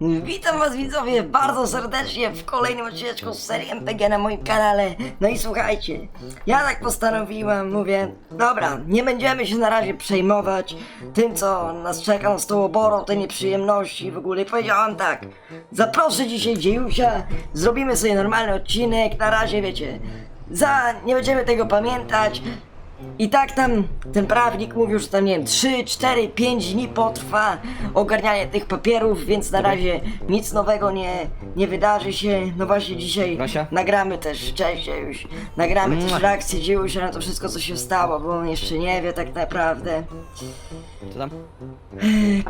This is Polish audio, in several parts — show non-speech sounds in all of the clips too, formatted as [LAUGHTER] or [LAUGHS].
Witam was widzowie bardzo serdecznie w kolejnym odcinku z serii MPG na moim kanale. No i słuchajcie, ja tak postanowiłem, mówię, dobra, nie będziemy się na razie przejmować tym, co nas czeka z tą oborą, te nieprzyjemności w ogóle. Powiedziałam tak, zaproszę dzisiaj Dziejusia, zrobimy sobie normalny odcinek, na razie wiecie, za, nie będziemy tego pamiętać, i tak tam ten prawnik mówił, że tam nie wiem, 3, 4, 5 dni potrwa ogarnianie tych papierów, więc na razie nic nowego nie, nie wydarzy się. No właśnie dzisiaj Gosia? nagramy też, cześć już, nagramy też Mua. reakcję Dziejusia na to wszystko co się stało, bo on jeszcze nie wie tak naprawdę. Co tam?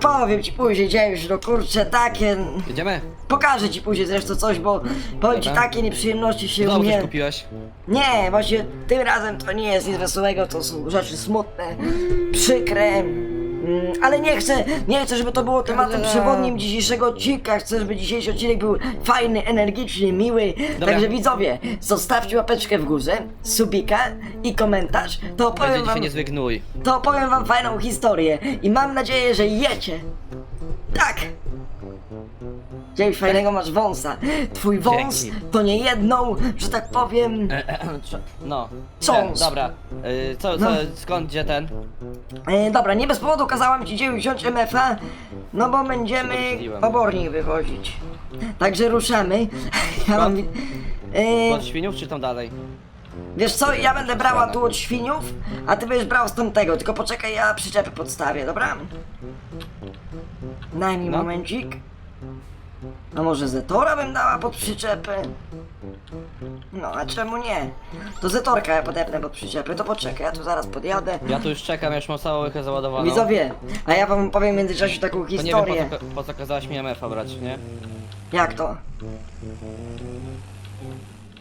Powiem ci później Dziejuś, no kurczę, takie... Jedziemy? Pokażę ci później zresztą coś, bo powiem ci Dobra. takie nieprzyjemności się u Znowu coś mnie... kupiłeś? Nie, właśnie tym razem to nie jest nic wesołego, to są rzeczy smutne, przykre. mm, Ale nie chcę, nie chcę, żeby to było tematem przewodnim dzisiejszego odcinka. Chcę, żeby dzisiejszy odcinek był fajny, energiczny, miły. Także widzowie, zostawcie łapeczkę w górze, subika i komentarz. To Będzie opowiem wam, niezły gnój. to opowiem wam fajną historię i mam nadzieję, że jecie. Tak. Dziejuś fajnego masz wąsa. Twój wąs Dzięki. to nie jedną, że tak powiem, No. Cząs. Ten, Dobra. Y, co, co, No. skąd gdzie ten? E, dobra, nie bez powodu kazałam ci dziewięć wziąć MFA, no bo będziemy Domyśliłem. obornik wychodzić. Także ruszamy. [LAUGHS] Ja mam... wi- E, Od świniów czy tam dalej? wiesz co, ja będę brała tu od świniów, a ty będziesz brał z tamtego, tylko poczekaj, ja przyczepę podstawię, dobra? Daj mi No. momencik. A może Zetora bym dała pod przyczepę? No, a czemu nie? To Zetorka ja podepnę pod przyczepę, to poczekaj, ja tu zaraz podjadę. Ja tu już czekam, ja już mam całą łychę załadowaną. Widzowie, a ja wam powiem w międzyczasie taką To nie wiem historię. po co, po co kazałaś mi MF-a brać, nie? Jak to?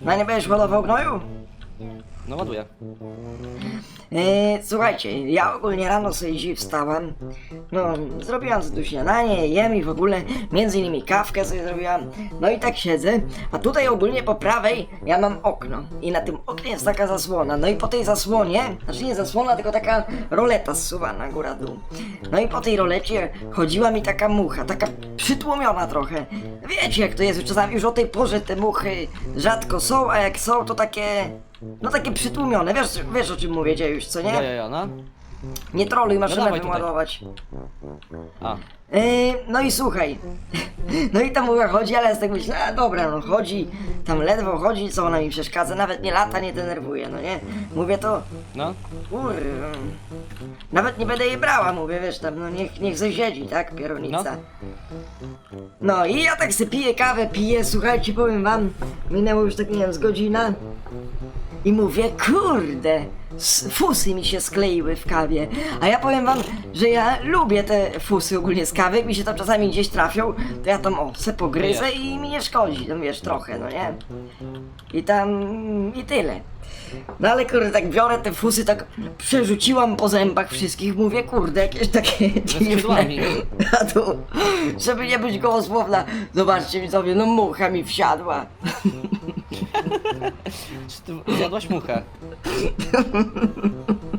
No nie będziesz ładował gnoju? No ładuję. Eee, słuchajcie, ja ogólnie rano sobie dziś wstałam. No, zrobiłam sobie śniadanie, jem i w ogóle, między innymi kawkę sobie zrobiłam. No i tak siedzę, a tutaj ogólnie po prawej ja mam okno. I na tym oknie jest taka zasłona. No i po tej zasłonie, znaczy nie zasłona, tylko taka roleta zsuwana góra-dół. No i po tej rolecie chodziła mi taka mucha, taka przytłumiona trochę. Wiecie jak to jest, czasami już o tej porze te muchy rzadko są, a jak są to takie... No takie przytłumione, wiesz, wiesz o czym mówię, już co nie? Jo, jo, jo, no. Nie troluj, maszynę dawaj tutaj. wyładować. A. Yy, no i słuchaj. [LAUGHS] No i tam mówiła chodzi, ale ja tak myślę, a dobra, no chodzi, tam ledwo chodzi, co ona mi przeszkadza, nawet nie lata, nie denerwuje, no nie? Mówię to, No. kurwa. Nawet nie będę jej brała, mówię, wiesz, tam, no niech, niech se siedzi, tak, pieronica. No i ja tak sobie piję kawę, piję, słuchajcie, powiem wam, minęło już tak, nie wiem, z godzina. I mówię, kurde, s- fusy mi się skleiły w kawie. A ja powiem wam, że ja lubię te fusy ogólnie z kawy, jak mi się tam czasami gdzieś trafią, to ja tam o, se pogryzę i mi nie szkodzi, no wiesz, trochę, no nie? I tam, i tyle. No ale kurde, tak biorę te fusy, tak przerzuciłam po zębach wszystkich, mówię, kurde, jakieś takie dziwne. skrzydłami. [LAUGHS] A tu, żeby nie być gołosłowna, zobaczcie widzowie, no mucha mi wsiadła. Czy ty zjadłaś muchę? [LAUGHS]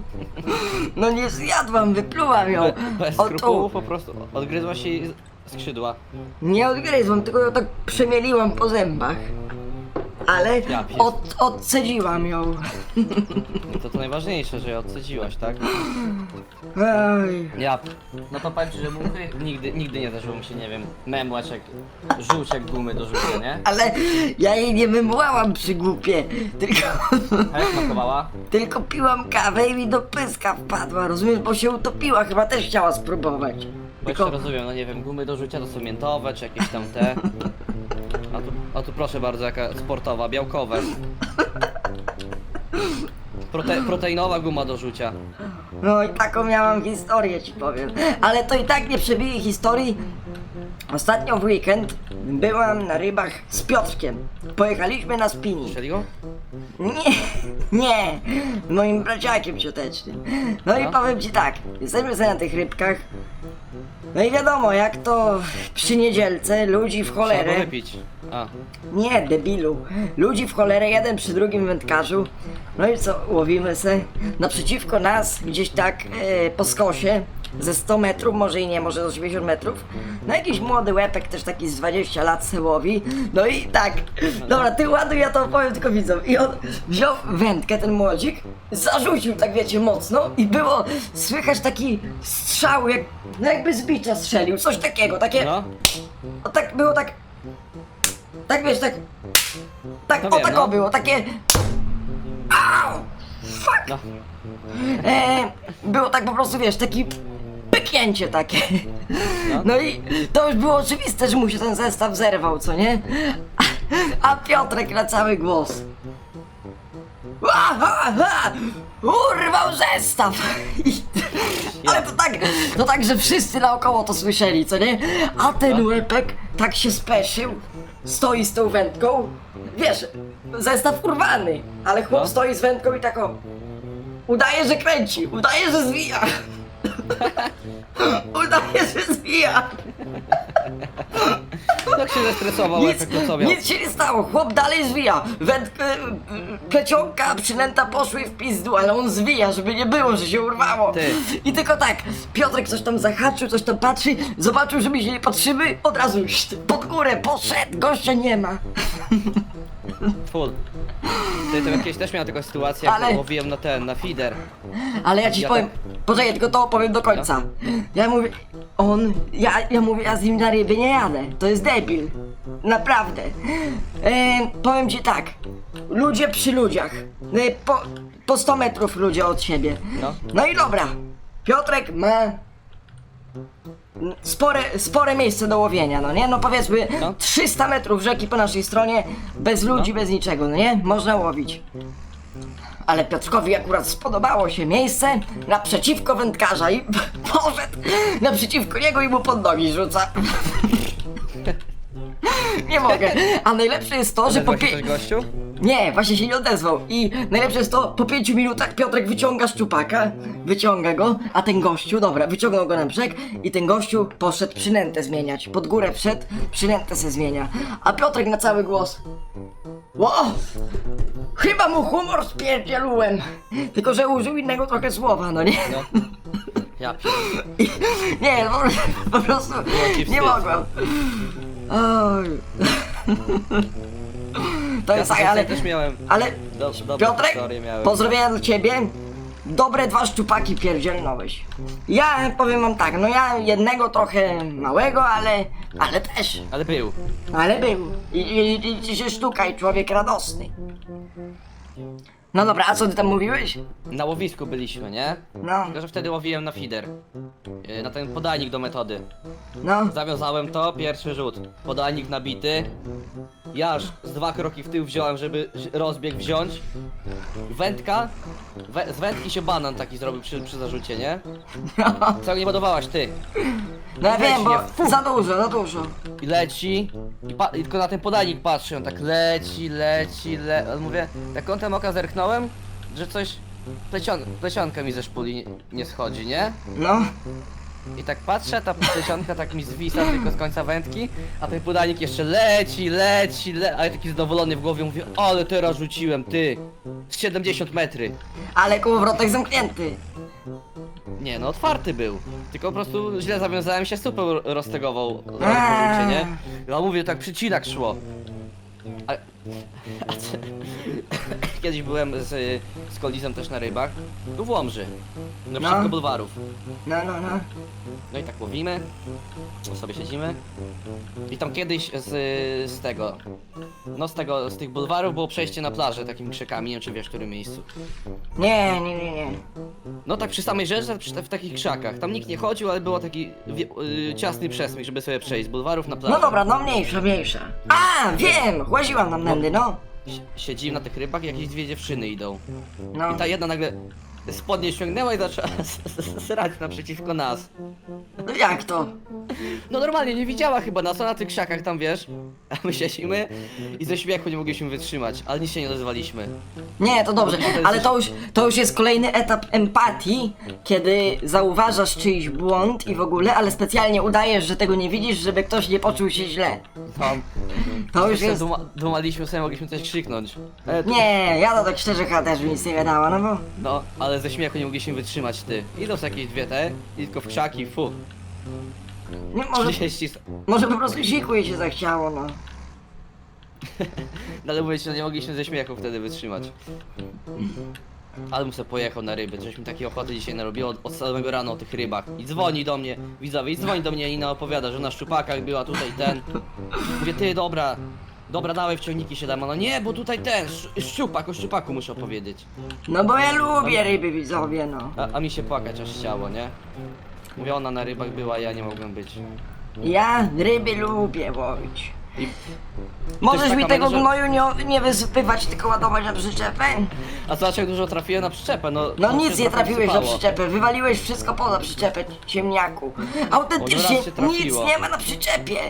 No nie zjadłam, wyplułam ją. Be, bez O tu. skrupułów po prostu odgryzłaś jej skrzydła. Nie odgryzłam, tylko ją tak przemieliłam po zębach. Ale Ja od, odcedziłam ją. To to najważniejsze, że je odcedziłaś, tak? Ej. Ja. No to powiem ci, że muchy nigdy, nigdy nie zdarzyło mi się, nie wiem, memłać jak żółć jak gumy do rzucia, nie? Ale ja jej nie wymłałam przy głupie, tylko, A jak smakowała? tylko piłam kawę i mi do pyska wpadła, rozumiesz, bo się utopiła, chyba też chciała spróbować. Bo jeszcze Tylko, rozumiem, no nie wiem, gumy do rzucia to są miętowe, czy jakieś tam te. A tu, proszę bardzo, jaka sportowa, białkowe. Prote, proteinowa guma do rzucia. no i taką miałam historię ci powiem. Ale to i tak nie przebije historii. Ostatnio w weekend byłam na rybach z Piotrkiem. Pojechaliśmy na spinning. Strzeliło? Nie, nie, moim braciakiem ciotecznym. No i No. powiem ci tak, jesteśmy sobie na tych rybkach. No i wiadomo, jak to przy niedzielce ludzi w Trzeba cholerę. wypić. A, Nie, debilu. Ludzi w cholerę, jeden przy drugim wędkarzu. No i co, łowimy se. Naprzeciwko nas, gdzieś tak e, po skosie, ze 100 metrów, może i nie, może z 80 metrów. No jakiś młody łepek, też taki z 20 lat se łowi. No i tak, dobra, ty ładuj, ja to opowiem tylko widzom. I on wziął wędkę, ten młodzik, zarzucił tak wiecie mocno i było słychać taki strzał, jak, no jakby z bicza strzelił, coś takiego, takie, No, o, tak było tak, tak wiesz, tak, tak, No o wiem, tak no. o było, takie, au, fuck. no. E, było tak po prostu, wiesz, taki pyknięcie takie. No i to już było oczywiste, że mu się ten zestaw zerwał, co nie? A, a Piotrek na cały głos. Urwał zestaw! I, ale to tak, to tak, że wszyscy naokoło to słyszeli, co nie? A ten łepek tak się speszył, stoi z tą wędką, wiesz, zestaw urwany, ale chłop No. stoi z wędką i tak o, Udaje, że kręci, udaje, że zwija. [LAUGHS] udaje, że zwija. [LAUGHS] Tak się zestresował, Nic, efekt to co miał. nic się nie stało, chłop dalej zwija. Wędkę, plecionka, przynęta poszły w pizdu, ale on zwija, żeby nie było, że się urwało. Ty. I tylko tak, Piotrek coś tam zahaczył, coś tam patrzy, zobaczył, że my się nie patrzymy, od razu szt, pod górę poszedł, gościa nie ma. [LAUGHS] Full. Ty to jakieś też miałem taką sytuację, jak Ale- łowiłem na ten, na feeder. Ale ja ci Ja powiem, tak- poczekaj, tylko to opowiem do końca. Ja mówię, on, ja, ja mówię, ja z nim na ryby nie jadę, to jest debil. Naprawdę. E, powiem ci tak, ludzie przy ludziach, e, po, po 100 metrów ludzie od siebie. No. No i dobra, Piotrek ma spore, spore miejsce do łowienia, no nie? No powiedzmy No. 300 metrów rzeki po naszej stronie, bez ludzi, bez niczego, no nie? Można łowić. Ale Piotrkowi akurat spodobało się miejsce naprzeciwko wędkarza i [LAUGHS] poszedł naprzeciwko niego i mu pod nogi rzuca. [LAUGHS] Nie mogę. A najlepsze jest to, że po Odezwał się pie... coś gościu? Nie, właśnie się nie odezwał. I najlepsze jest to, po pięciu minutach Piotrek wyciąga szczupaka, wyciąga go, a ten gościu, dobra, wyciągnął go na brzeg i ten gościu poszedł przynętę zmieniać. Pod górę wszedł, przynętę se zmienia. A Piotrek na cały głos. Ło! Chyba mu humor spierdzielułem. Tylko, że użył innego trochę słowa, no nie? No. Ja pierdolę. [LAUGHS] Nie, po, po prostu nie wstyd. mogłem. Oj. [LAUGHS] To jest ale... też miałem. Ale dobre Piotrek, historie miałem. pozdrowienia dla ciebie. Dobre dwa szczupaki pierdzielnąłeś. Ja powiem wam tak, no ja jednego trochę małego, ale, ale też, Ale był. ale był. I, i, i ci się sztukaj, człowiek radosny. No dobra, a co ty tam mówiłeś? Na łowisku byliśmy, nie? No, Tylko, że wtedy łowiłem na feeder. Yy, Na ten podajnik do metody. no, Zawiązałem to, pierwszy rzut. Podajnik nabity. Ja aż z dwa kroki w tył wziąłem, żeby ż- rozbieg wziąć. Wędka. Z wędki się banan taki zrobił przy, przy zarzucie, nie? [LAUGHS] Co nie podobałaś ty? no ja wiem, bo za dużo, za dużo. I leci. I, pa, I tylko na ten podajnik patrzę, on tak leci, leci, le... Mówię, tak kątem oka zerknąłem, że coś... Plesion, plesionka mi ze szpuli nie, schodzi, nie? No, I tak patrzę, ta plesionka tak mi zwisa tylko z końca wędki, a ten podajnik jeszcze leci, leci, le... a ja taki zadowolony w głowie mówię, ale teraz rzuciłem, ty! Z 70 metry. ale kołowrotek zamknięty. Nie, no otwarty był. Tylko po prostu źle zawiązałem się, super roztegował rozpoczęcie, nie? Ja mówię, tak przycinak szło. A, a co- Kiedyś byłem z, z Kolizem też na rybach, tu w Łomży, naprzeciwko No. bulwarów. No, no, no. No i tak łowimy, sobie siedzimy. I tam kiedyś z, z tego, no z tego, z tych bulwarów było przejście na plażę takimi krzakami, nie wiem czy wiesz w którym miejscu. Nie, nie, nie, nie. No tak przy samej rzece, przy, w takich krzakach. Tam nikt nie chodził, ale było taki wie, y, ciasny przesmyk, żeby sobie przejść z bulwarów na plażę. No dobra, no mniejsza, mniejsza. A, wiem, łaziłam tam nędy, no. Si- Siedzimy na tych rybach i jakieś dwie dziewczyny idą. No. I ta jedna nagle spodnie ściągnęła i zaczęła s- s- srać naprzeciwko nas. No jak to? No normalnie, nie widziała chyba nas, ona na tych krzakach tam, wiesz. A my siedzimy i ze śmiechu nie mogliśmy wytrzymać, ale nic się nie odezwaliśmy. Nie, to dobrze, ale to już, to już jest kolejny etap empatii, kiedy zauważasz czyjś błąd i w ogóle, ale specjalnie udajesz, że tego nie widzisz, żeby ktoś nie poczuł się źle. Tam, To już jest... duma, dumaliśmy sobie, mogliśmy coś krzyknąć. E, to- Nie, ja to tak szczerze chyba też by nic nie wiadomo, no bo... No, ale ale ze śmiechu nie mogliśmy wytrzymać, ty. Idą z jakieś dwie te, i tylko w krzaki, fu. Nie, może, 30 s- może po prostu siku jej się zachciało, no. [LAUGHS] No ale mówię ci, że nie mogliśmy ze śmiechu wtedy wytrzymać. Ale bym sobie pojechał na ryby, żeśmy takiej ochoty dzisiaj narobiło od, od samego rana o tych rybach. I dzwoni do mnie, widzowie, i dzwoni do mnie i opowiada, że na szczupakach była tutaj ten. Mówię, ty, dobra, dobra, dawaj w ciągniki się dam. No nie, bo tutaj ten, sz- szczupak, o szczupaku muszę opowiedzieć. No bo ja lubię ryby, widzowie, no. A, a mi się płakać aż chciało, nie? Mówię, ona na rybach była, ja nie mogłem być. Ja ryby lubię łowić. I Możesz mi tego menedżer- gnoju nie, nie wysypywać, tylko ładować na przyczepę? A zobacz jak dużo trafiłem na przyczepę, no... No nic nie trochę trafiłeś na przyczepę, wywaliłeś wszystko poza przyczepę, ciemniaku. Autentycznie raz nic nie ma na przyczepie.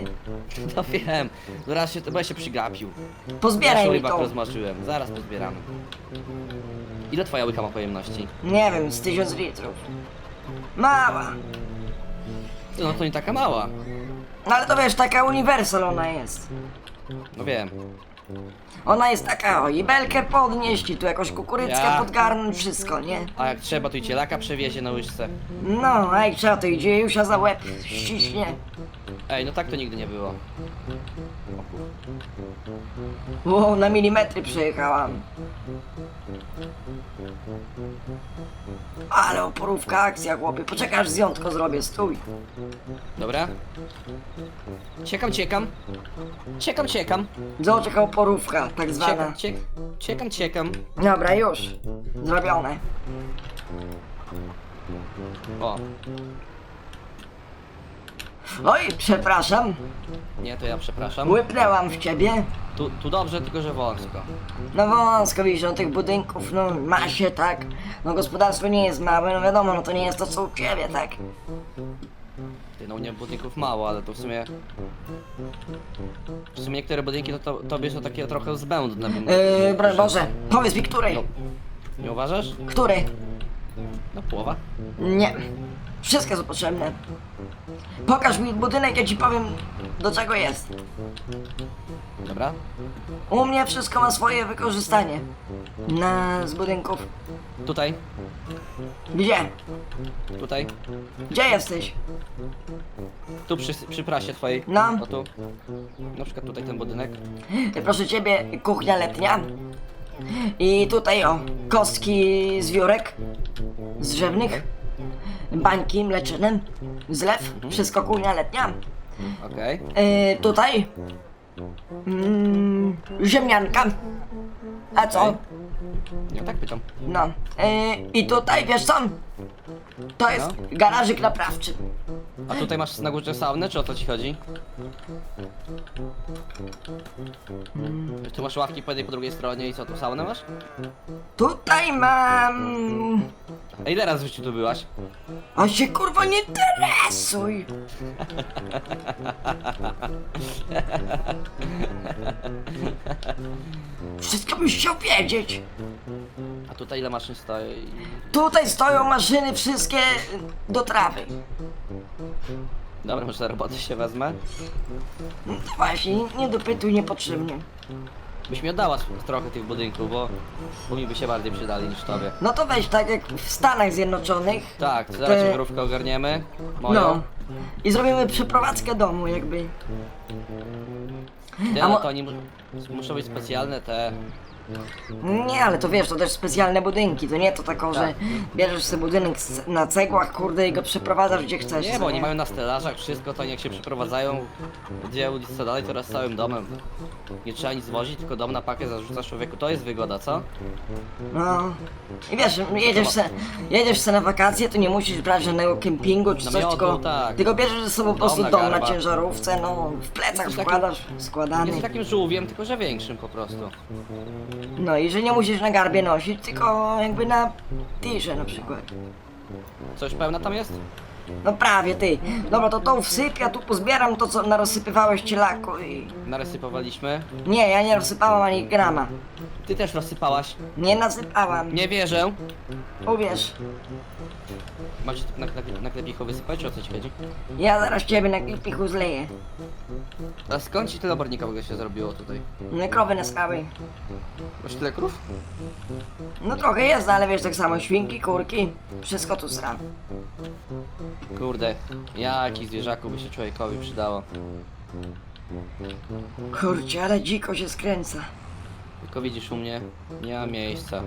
No wiem, zaraz się, bo ja się przygapił. Pozbieraj Zresztą mi to. rozmarzyłem, zaraz pozbieramy. Ile twoja łyka ma pojemności? Nie wiem, z tysiąc litrów. Mała. No to nie taka mała. No ale to wiesz, taka uniwersal ona jest. No wiem. Ona jest taka, o, i belkę podnieść, i tu jakoś kukurydzkę Ja. podgarnąć, wszystko, nie? A jak trzeba, to i cielaka przewiezie na łyżce. No, a jak trzeba, to idzie Jusia za łeb, ściśnie. Ej, no tak to nigdy nie było. Wow, na milimetry przejechałam. Ale oporówka akcja, chłopie. Poczekaj, aż zjątko zrobię, stój. Dobra? Ciekam, ciekam. Ciekam, ciekam. Zobacz jaka oporówka, tak zwana. Ciekam, ciek ciekam, ciekam. Dobra, już. Zrobione. O, Oj, przepraszam. nie, to ja przepraszam. Łypnęłam w ciebie. Tu, tu dobrze, tylko że wąsko. No wąsko widzisz, no tych budynków, no ma się, tak. No gospodarstwo nie jest małe, no wiadomo, no to nie jest to co u ciebie, tak. Ty, no u mnie budynków mało, ale to w sumie... W sumie niektóre budynki to, to tobie są takie trochę zbędne. bym- Yy, broń Boże, powiedz mi, której? No, nie uważasz? Który? No połowa. Nie. Wszystkie są potrzebne. Pokaż mi budynek, ja ci powiem, do czego jest. Dobra. U mnie wszystko ma swoje wykorzystanie. Na z budynków. Tutaj, Gdzie? tutaj. Gdzie jesteś? Tu przy, przy prasie twojej. No. O tu. Na przykład tutaj ten budynek. Proszę ciebie, kuchnia letnia. I tutaj o, kostki z wiórek. Z drzewnych. Bańki mleczne. Zlew. Wszystko kuchnia letnia. Okej. Yy, tutaj. Mm, ziemnianka. A co? Nie, tak pytam. No. Yy, I tutaj, wiesz co? To jest No. garażyk naprawczy. A tutaj masz na górze saunę, czy o co ci chodzi? Tu masz ławki po jednej po drugiej stronie i co, tu saunę masz? Tutaj mam... A ile razy w życiu tu byłaś? A się kurwa nie interesuj. Wszystko byś chciał wiedzieć. A tutaj ile maszyn stoi? Tutaj stoją maszyny wszystkie do trawy. Dobra, może roboty się wezmę. No to właśnie, nie dopytuj niepotrzebnie. Byś mi oddała trochę tych budynków, bo, bo mi by się bardziej przydali niż tobie. No to weź tak jak w Stanach Zjednoczonych. Tak, zaraz Te- mrówkę ogarniemy. Moją. No. I zrobimy przeprowadzkę domu jakby. Ty, a no mo- to oni mu- muszą być specjalne te... Nie, ale to wiesz, to też specjalne budynki, to nie to taką, że Tak. bierzesz sobie budynek z- na cegłach, kurde, i go przeprowadzasz gdzie chcesz. Nie, bo oni mają na stelażach wszystko, to jak się przeprowadzają gdzie ulicy dalej, teraz całym domem. Nie trzeba nic wozić, tylko dom na pakę zarzucasz człowieku, to jest wygoda, co? No. I wiesz, jedziesz se, jedziesz se na wakacje, to nie musisz brać żadnego kempingu czy coś, Namiotu, tylko, tak. tylko bierzesz ze sobą po prostu na dom na garba. ciężarówce, no, w plecach Jesteś wkładasz, Jest składany. takim żółwiem, tylko że większym po prostu. No i że nie musisz na garbie nosić, tylko jakby na tirze na przykład. Co już pełna tam jest? No prawie ty. Dobra, to to wsyp, ja tu pozbieram to, co narozsypywałeś cielaku i... Narysypowaliśmy. Nie, ja nie rozsypałam ani grama. Ty też rozsypałaś. Nie nasypałam. Nie wierzę. Uwierz, Macie tu na, na, na klepichu wysypać, czy o co ci chodzi? ja zaraz ciebie na klipichu zleję. A skąd ci tyle obornika w ogóle się zrobiło tutaj? No, krowy na skały. Masz tyle krów? No trochę jest, ale wiesz, tak samo świnki, kurki, wszystko tu sram. Kurde, jaki zwierzaku by się człowiekowi przydało. Kurczę, ale dziko się skręca. Tylko widzisz u mnie, nie ma miejsca.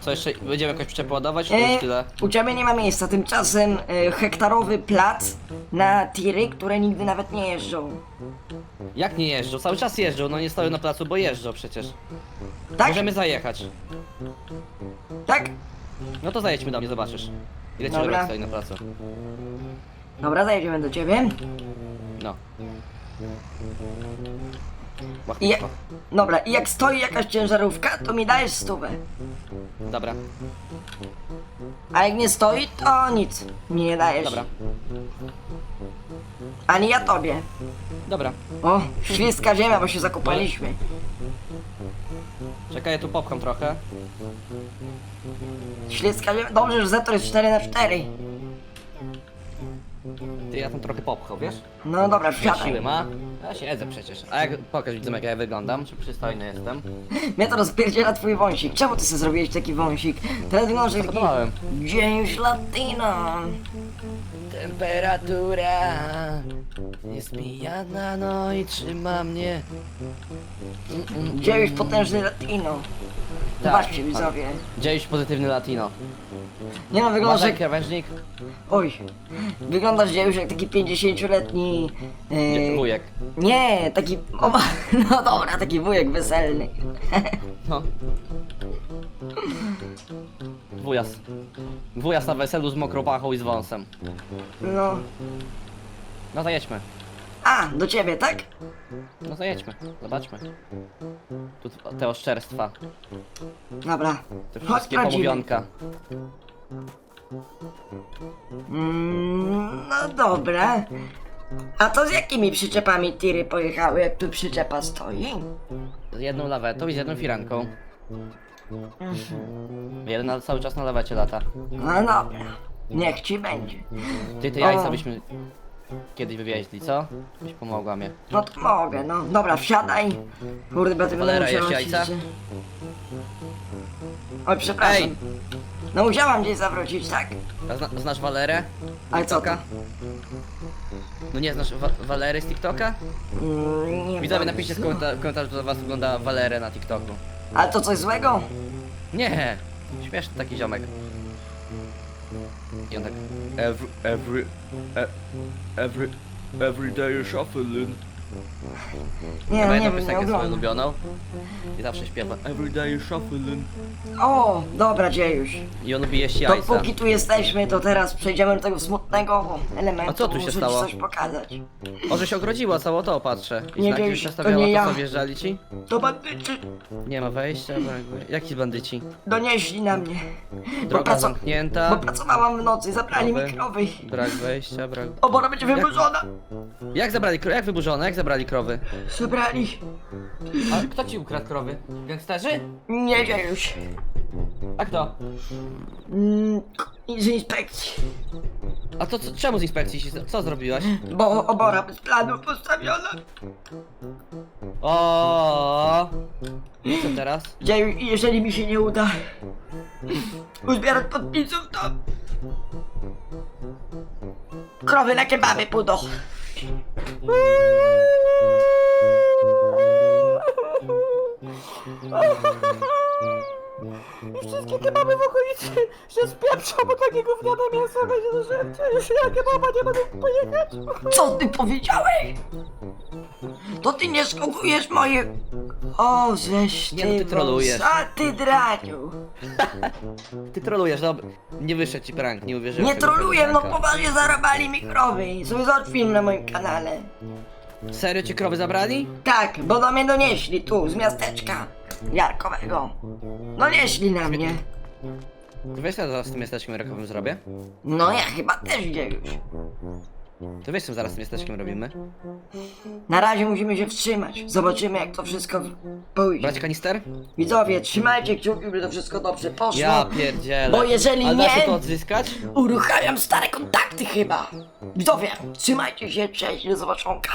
Co jeszcze, będziemy jakoś przeładować, czy to E, już tyle? u ciebie nie ma miejsca, tymczasem e, hektarowy plac na tiry, które nigdy nawet nie jeżdżą. Jak nie jeżdżą? Cały czas jeżdżą, no nie stoją na placu, bo jeżdżą przecież. Tak? Możemy zajechać. Tak? No to zajedźmy do mnie, zobaczysz. Ile Dobra. rok stoi na placu? Dobra, zajedziemy do ciebie. No. I, łach. dobra, i jak stoi jakaś ciężarówka, to mi dajesz stówę. Dobra, A jak nie stoi, to nic. Mi nie dajesz. dobra, Ani ja tobie. dobra. O, śliska ziemia, bo się zakopaliśmy. Czekaj, ja tu popcham trochę. Śliska. Dobrze, że Zetor jest 4 na 4 Ty, ja tam trochę popchał, wiesz? No dobra, wsiadaj. siły ma. Ja siedzę przecież. A jak, pokaż widzę jak ja wyglądam, czy przystojny jestem. Mnie to rozpierdziela twój wąsik. Czemu ty sobie zrobiłeś taki wąsik? Teraz wyglądasz jak taki... Zapodobałem. Latino. Temperatura jest pijana, no i trzyma mnie. Gdzieś potężny latino. Tak. Zobaczcie widzowie. Gdzieś pozytywny latino. Nie no, wyglądasz jak... krawężnik? Oj. Wyglądasz gdzieś jak taki 50-letni... Yy... Wujek. Nie, taki... O, [LAUGHS] no dobra, taki wujek weselny. No. Wujas. Wujas na weselu z mokrą pachą i z wąsem. No. No zajedźmy. A, do ciebie, tak? No zajedźmy. Zobaczmy. Tu te oszczerstwa. Dobra. Te wszystkie sprawdzimy. pomówionka. Mm, no dobra. A to z jakimi przyczepami tiry pojechały, jak tu przyczepa stoi? Z jedną lawetą i z jedną firanką. Jeden na, cały czas na lawecie lata. No dobra. Niech ci będzie. Ty, te O. jajca byśmy kiedyś wywieźli, co? Byś pomogła mnie. No to mogę, no. Dobra, wsiadaj. Kurde, będę Cholera, jeszcze jajca? się- Oj, przepraszam. Ej! No musiałam gdzieś zawrócić, tak? A zna, znasz Walerę? Ale co to? TikToka? No nie znasz wa Walery z TikToka? Mm, nie Widzowie, wiem. napiszcie w, komenta w komentarzu, do was wygląda Walerę na TikToku. Ale to coś złego? Nie! Śmieszny taki ziomek. I on tak... Every... Every... Every... Every day shuffling. Nie, Chyba no nie jedną wiem, nie piosenkę swoją oglądam. ulubioną. I zawsze śpiewa Every day shuffling. O, dobra, dziejuś. I on bije się To jajca. póki tu jesteśmy, to teraz przejdziemy do tego smutnego elementu. A co tu się Muszę ci stało? coś pokazać. O, że się ogrodziła cało to, patrzę. I Nie znaki wiem, już to nastawiała, nie to ja. co, wjeżdżali ci? To bandyci Nie ma wejścia, brakuje. Jaki bandyci? donieśli na mnie. Droga praco- zamknięta. Bo pracowałam w nocy, zabrali mi Krowy. krowy. Brak wejścia, brak... Obora będzie wyburzona. Jak zabrali krowy? Jak wyburzone? Jak zabrali krowy? Zabrali. A kto ci ukradł krowy? Gangsterzy? Nie dziejuś. A kto? Mm, z inspekcji. A to co, czemu z inspekcji się... Co zrobiłaś? Bo obora bez planów postawiona. O. I co teraz? Dziejuś, jeżeli mi się nie uda uzbierać podpisów, to... Krowy na kebaby pójdą. Wszystkie kebaby w okolicy się spieprzą, bo takie gówniane [LAUGHS] mięso będzie do żercia. Jeśli ja kebaba nie mogę pojechać. [LAUGHS] Co ty powiedziałeś? To ty nie szkodujesz moje... O, żeś ty... Nie, no ty trolujesz. A ty draniu. [LAUGHS] Ty trolujesz, no. Nie wyszedł ci prank, nie uwierzyłem. Nie tego troluję, no pranka. poważnie zarobali mi krowy. Sobie zobacz film na moim kanale. Serio ci krowy zabrali? Tak, bo do mnie donieśli tu, z miasteczka Jarkowego. Donieśli na mnie. Ty wiesz co zaraz z tym miasteczkiem rakowym zrobię? No ja chyba też dziejuś. To wiesz co zaraz z tym miasteczkiem robimy? Na razie musimy się wstrzymać. Zobaczymy jak to wszystko pójdzie. Brać kanister? Widzowie, trzymajcie kciuki, by to wszystko dobrze poszło. Ja pierdzielę. Bo jeżeli A da się nie- to odzyskać? Uruchamiam stare kontakty chyba. Widzowie, trzymajcie się, cześć, do zobaczonka.